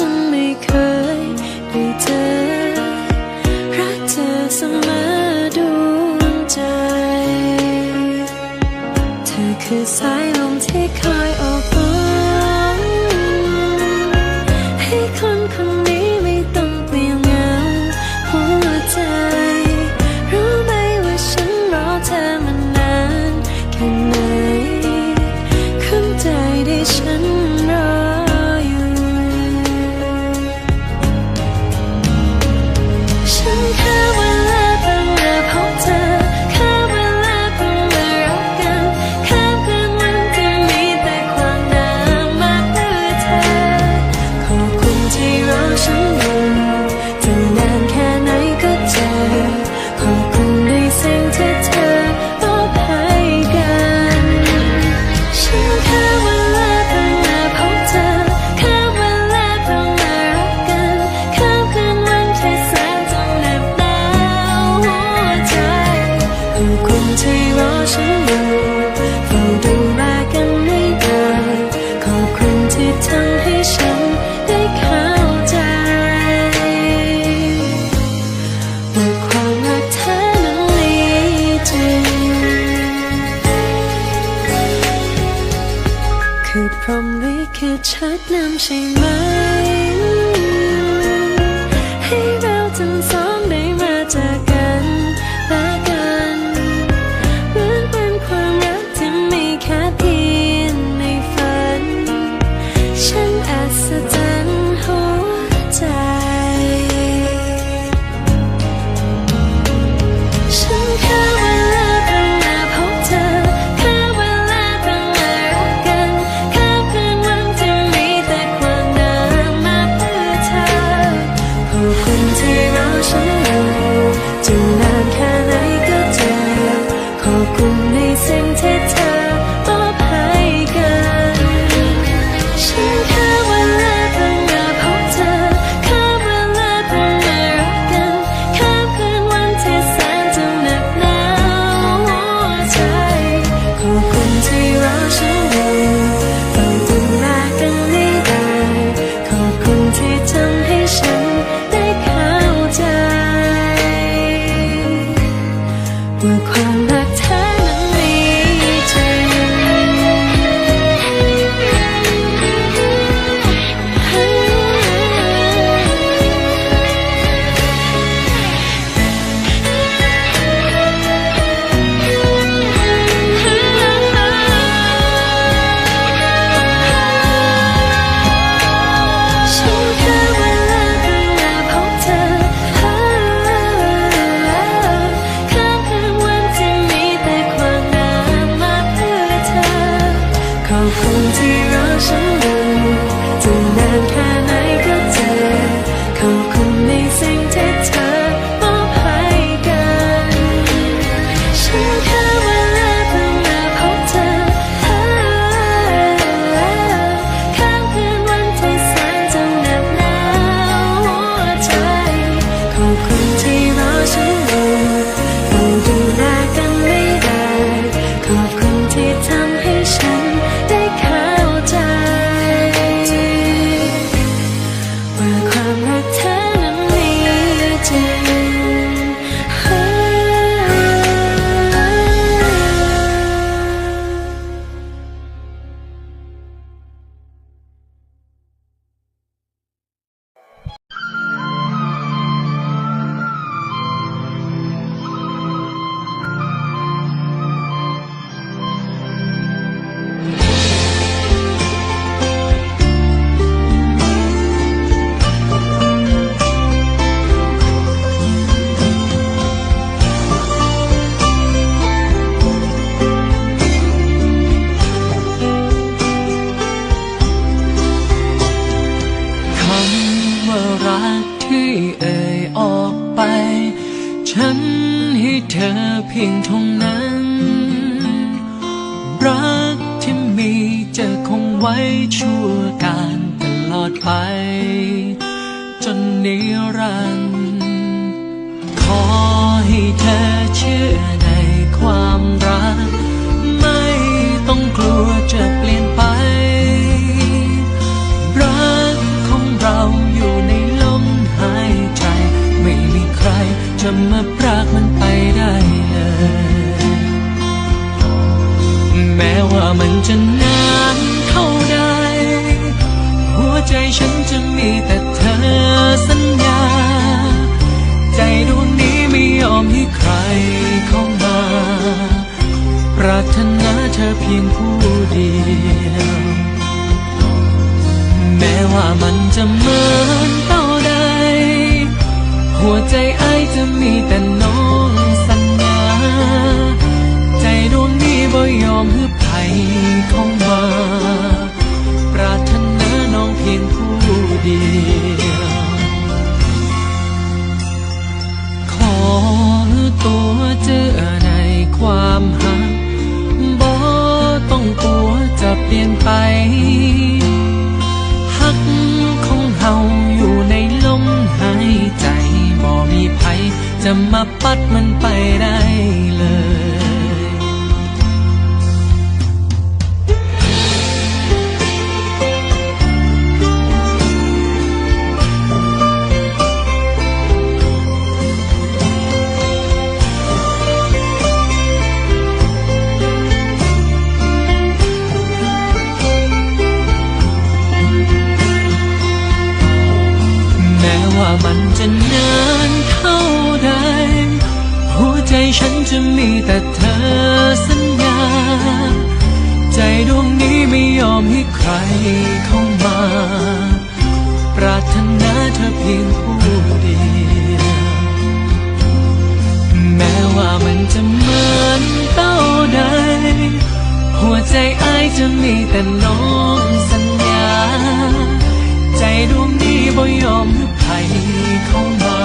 ฉันไม่เคยได้เจอ รักเธอเสมอดวงใจ เธอคือสายลมที่คอยอ 们。 รักที่เอ่ยออกไป ฉันให้เธอเพียงเทงนั้น รักที่มีจะคงไว้ชั่วการตลอดไป จนนิรันดร์ขอให้เธอเชื่อในความรัก ไม่ต้องกลัวจะเปลี่ยน จะมาพรากมันไปได้เลย แม้ว่ามันจะนานเท่าใด หัวใจฉันจะมีแต่เธอสัญญา ใจดวงนี้ไม่ยอมให้ใครเข้ามา ปรารถนาเธอเพียงผู้ เข้ามา ปรารถนาเธอเพียงผู้เดียวแม้ว่ามันจะเหมือนเต้าใด หัวใจไอจะมีแต่น้องสัญญา ใจดวงนี้บ่ยอมให้ใครเข้ามา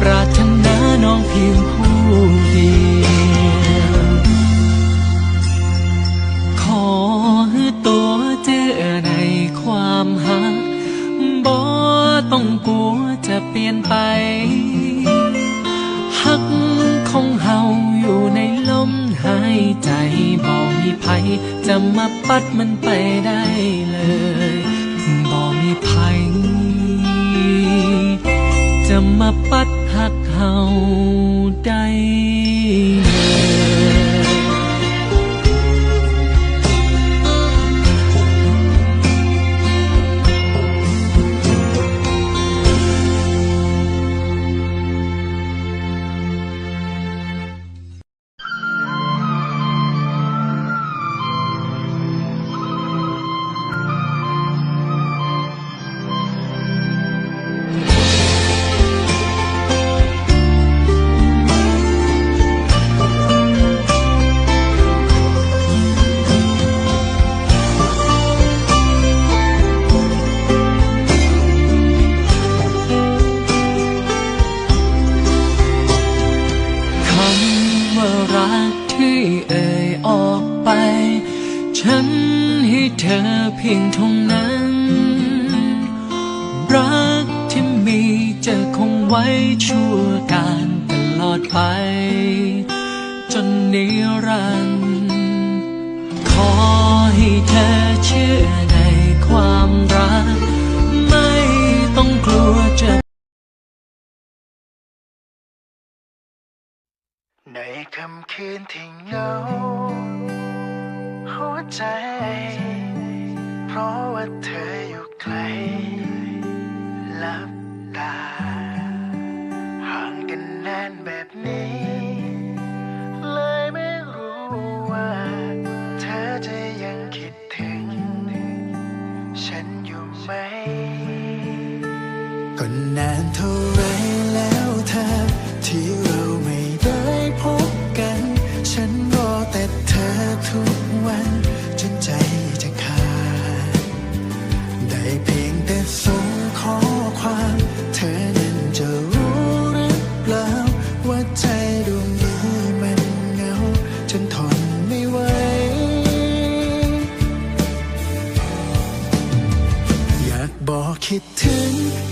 ปรารถนาน้องเพียงผู้เดียว ไปฮักของเฮาอยู่ในลมหายใจบ่มีภัยจะมาปัดมันไปได้เลยบ่มีภัยจะมาปัดหักเฮาได้ เพราะว่าเธออยู่ไกลและ คิดถึง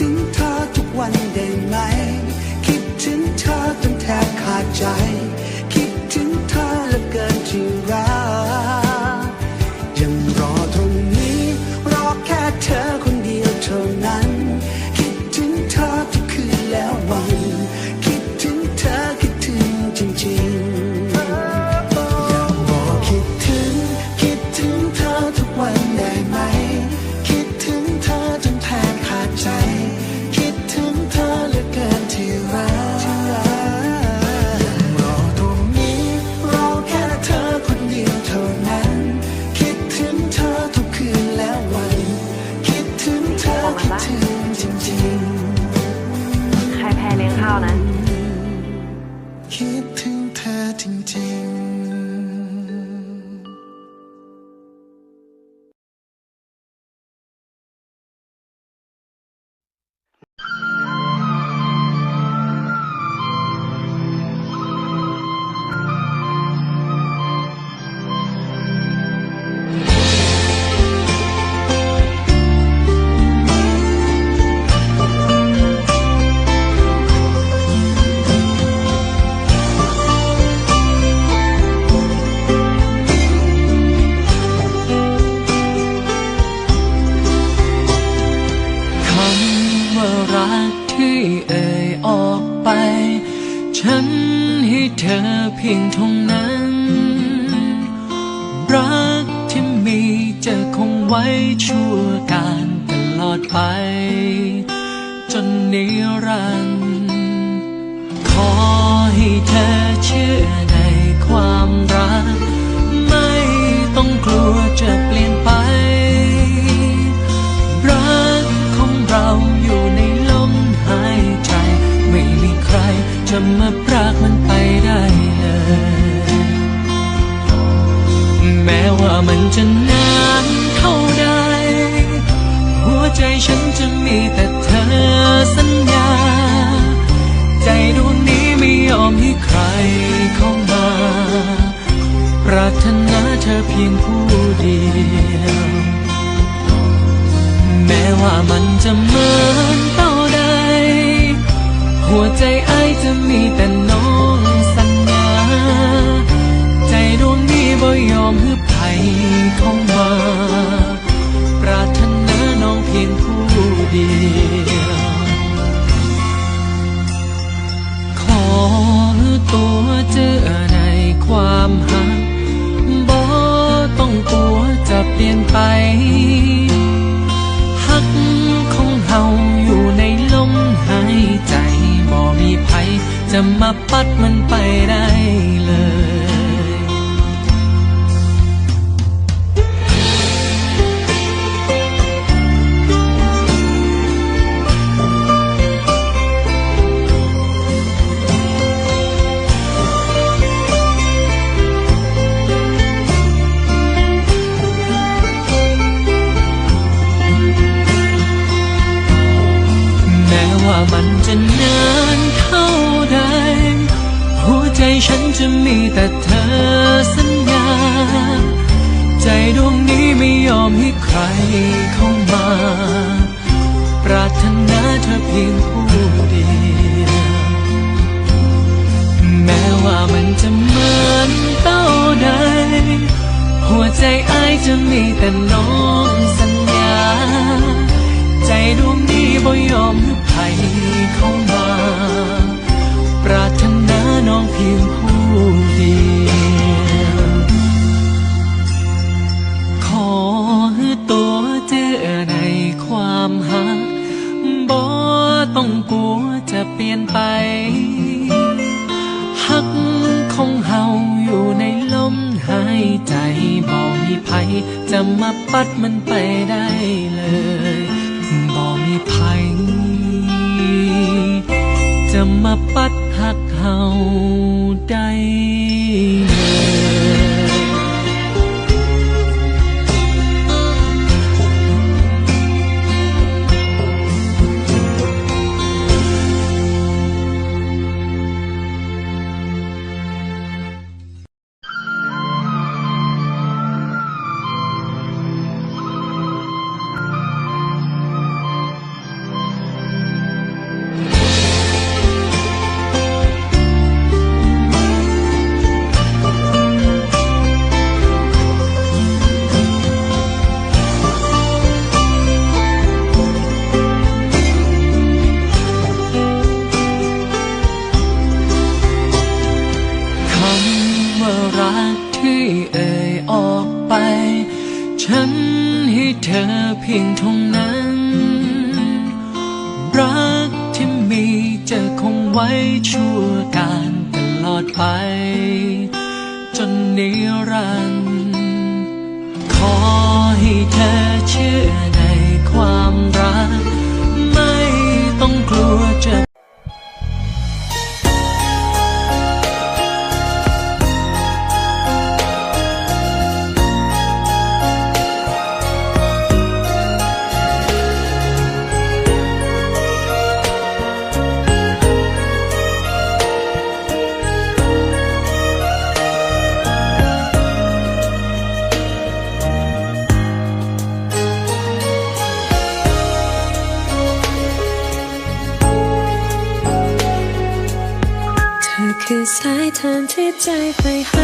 ถึงเธอทุกวันได้ไหม คิดถึงเธอจนแทบขาดใจ ว้ชั่วการตลอดไป จนนิรันดร์ขอให้เธอเชื่อในความรัก ไม่ต้องกลัวจะเปลี่ยนไป รักของเราอยู่ในลมหายใจ ไม่มีใครจะมาพรากมันไปได้เลย แม้ว่ามันจะนาน เท่าใด หัวใจฉันจะมีแต่เธอสัญญา ใจดวงนี้ไม่ยอมให้ใครเข้ามา ปรารถนาเธอเพียงผู้เดียว แม้ว่ามันจะเหมือนเท่าใด หัวใจไอจะมีแต่น้องสัญญา ดวงนี้บ่ยอมให้ไผเข้ามา ปรารถนาน้องเพียงยว ขอตัวเจอในความหักบ่ต้องกลัวจะเปลี่ยนไปหักของเฮาอยู่ในลมหายใจบ่มีภัยจะมาปัดมันไปได้เลย มีแต่น้องสัญญา ใจดวงนี้บ่ยอมให้ใครเข้ามา ปรารถนาน้องเพียงผู้ จะมาปัดมันไปได้เลยบ่มีภัยจะมาปัดหักเฮาได้ ว่ารักที่เอ่ยออกไป ฉันให้เธอเพียงเท่านั้น รักที่มีจะคงไว้ชั่วการตลอดไป จนนิรันดร์ขอให้เธอเชื่อในความรัก ไม่ต้องกลัว ที่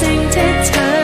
sing to time.